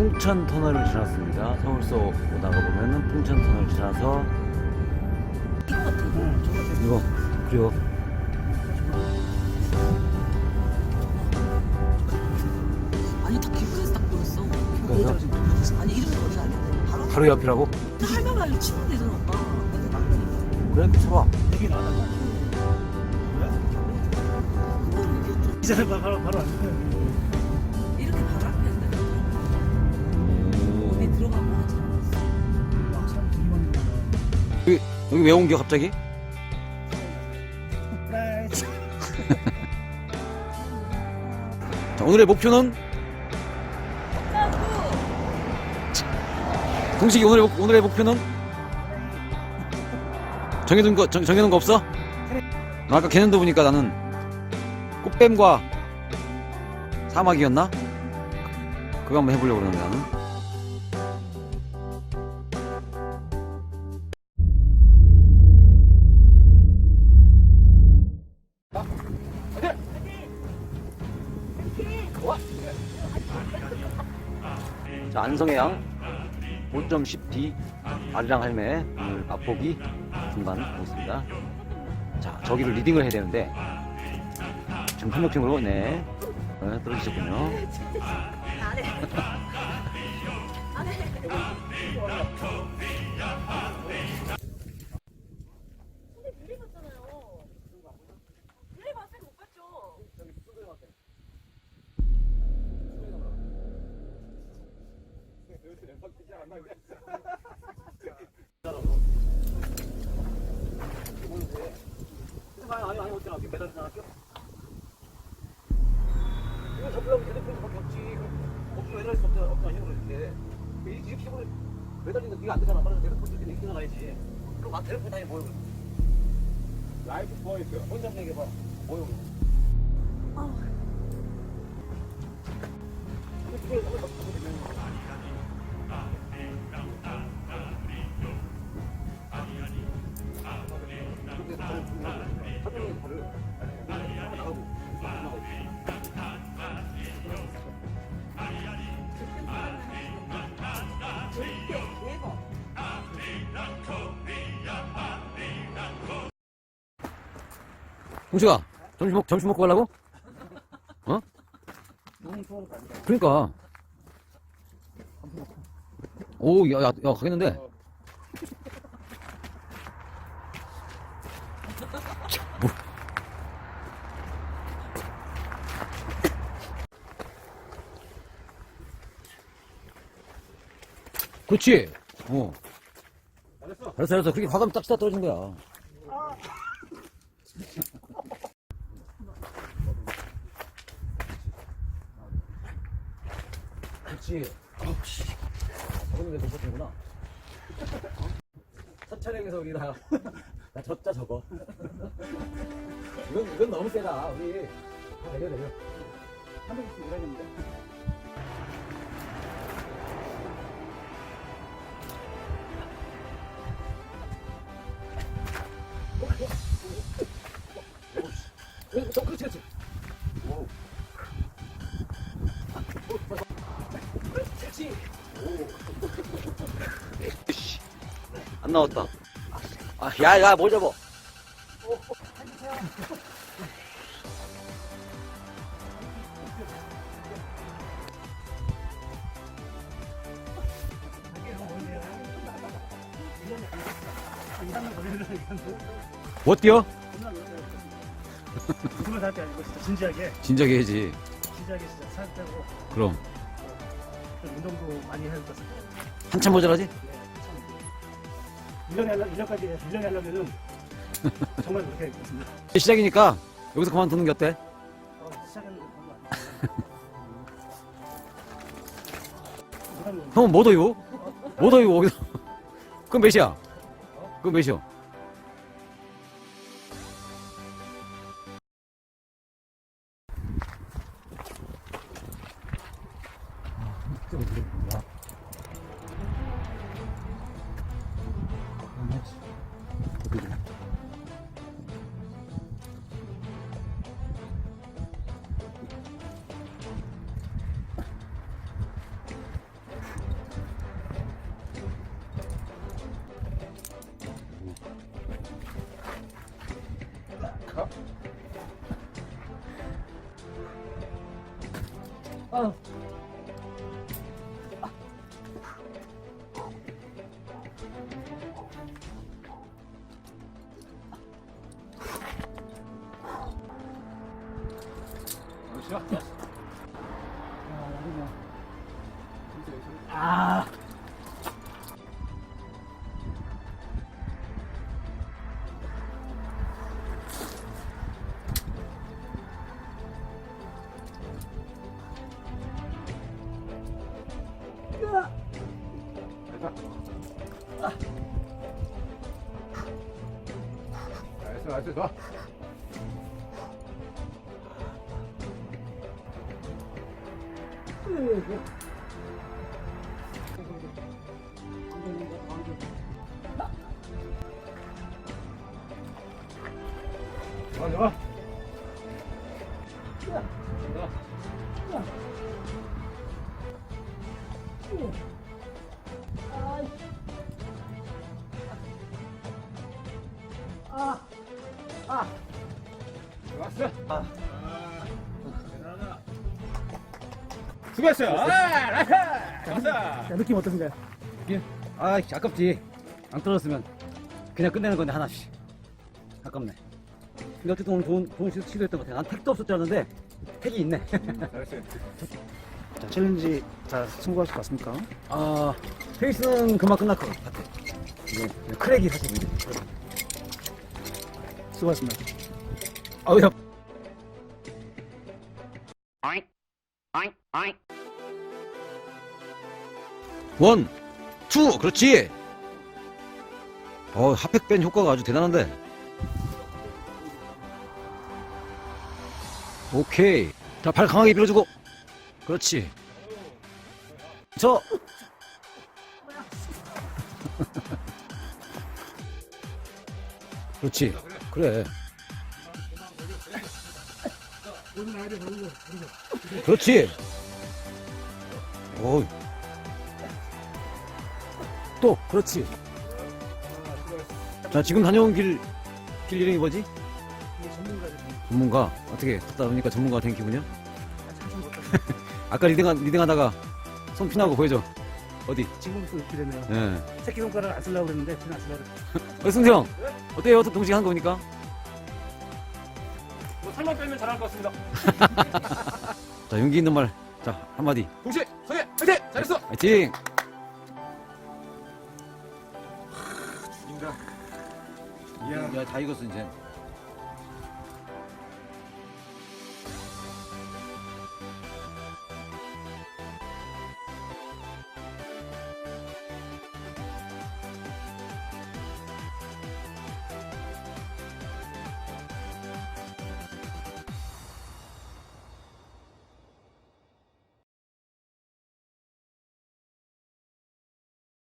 풍천 터널을 지났습니다. 서울서 오다가 보면은 풍천 터널 지나서 이거 그리고 아니 다 길가에서 딱 보였어. 그래서? 아니 이름이 어디 아닌데 바로 바로 옆이라고? 할매말로 치면 되잖아 오빠. 근데 나는 그래. 그건 이게 좀 이제 바로 바로 안 돼. 여기 왜 옮겨 갑자기? 자, 오늘의 목표는 동식이 오늘의 목- 오늘의 목표는 정해둔 거 정, 정해놓은 거 없어? 나 아까 걔네도 보니까 나는 꽃뱀과 사막이었나? 그거 한번 해보려고 그러는데 나는 자 안성의 양. 5.10D 아리랑 할매 오늘 맛보기 중반 하겠습니다. 자 저기를 리딩을 해야 되는데 지금 협력팀으로 네. 네, 떨어지셨군요. 아니 나갈게요 이거 접으려면 대대표에서 거기 없지. 없으면 매달릴 수 없다 없다 해서 그러는데. 이렇게 해보면 매달리는 네가 안 되잖아. 그래서 대대표 이렇게 이렇게 나가야지. 그럼 막 대대표 다니 뭐요 라이프 뭐였어 혼자 얘기해봐. 뭐요 홍식아 점심 먹 점심 먹고 가려고? 어? 그러니까 오 야 야 야, 야, 가겠는데 뭐. 그렇지 어. 알았어 알았어 그렇게 과감히 딱 떨어진 거야 그렇지 아우씨. 저거는 왜 못버티는구나. 첫 촬영에서 우리 다, 다 졌자 저거. 이건, 이건 너무 세다 우리. 다 내려 내려. 한 명씩 일하는데. 그렇 안 나왔다 아, 야, 야, 뭘 잡어? 못 뛰어? 누가 다할때 아니고 진짜 진지하게 진작에 해야지. 진지하게 진짜 살 빼고 그럼. 좀 운동도 많이 해야 될것 같아요. 한참 모자라지? 네, 참. 1년에 하려 1년까지 1년에 하려면은 정말 그렇게 했습니다. 시작이니까 여기서 그만두는 게 어때? 어, 시작했는데 별로 안. 그다음에 형은 뭐 더요? 뭐 더요, 거기서? 그건 몇이야? 그건 몇이야? 아. 나이스 나이스 좋아 좋아 좋아 좋았어 아. 대단하다 수고했어요 아 나이스 좋았어 자, 느낌 어떠신가요? 아, 아깝지. 안 떨어졌으면 그냥 끝내는 건데 하나씩. 아깝네. 근데 어쨌든 오늘 좋은 좋은 시- 시도했던 것 같아. 난 택도 없을 줄 알았는데 택이 있네. 잘했어요 자, 챌린지 잘 승부하실 것 같습니까? 아, 페이스는 그만 끝날 것 같아. 이제 크랙이 사실 문제. 수고하셨습니다. 아우 야. 원, 투, 그렇지. 어, 핫팩 뺀 효과가 아주 대단한데. 오케이. 자, 발 강하게 밀어주고. 그렇지. 저. 그렇지. 그래. 그렇지. 오, 또 그렇지 자 지금 다녀온 길, 길 이름이 뭐지? 전문가 어떻게 갔다 오니까 전문가가 된 기분이야? 아까 리딩하, 리딩하다가 손 피나고 보여줘 어디? 지금부터 이렇게 되네요. 예. 새끼 손가락 안 쓰려고 그랬는데 지금 안 쓰려고 그랬어요. 어, 승세형 어때요? 어떻게 동시에 한거 보니까? 뭐 살만 빼면 잘할 것 같습니다. 자 용기 있는 말 자 한마디 동시에 잘했어 화이팅 죽인다. 야다 익었어 이제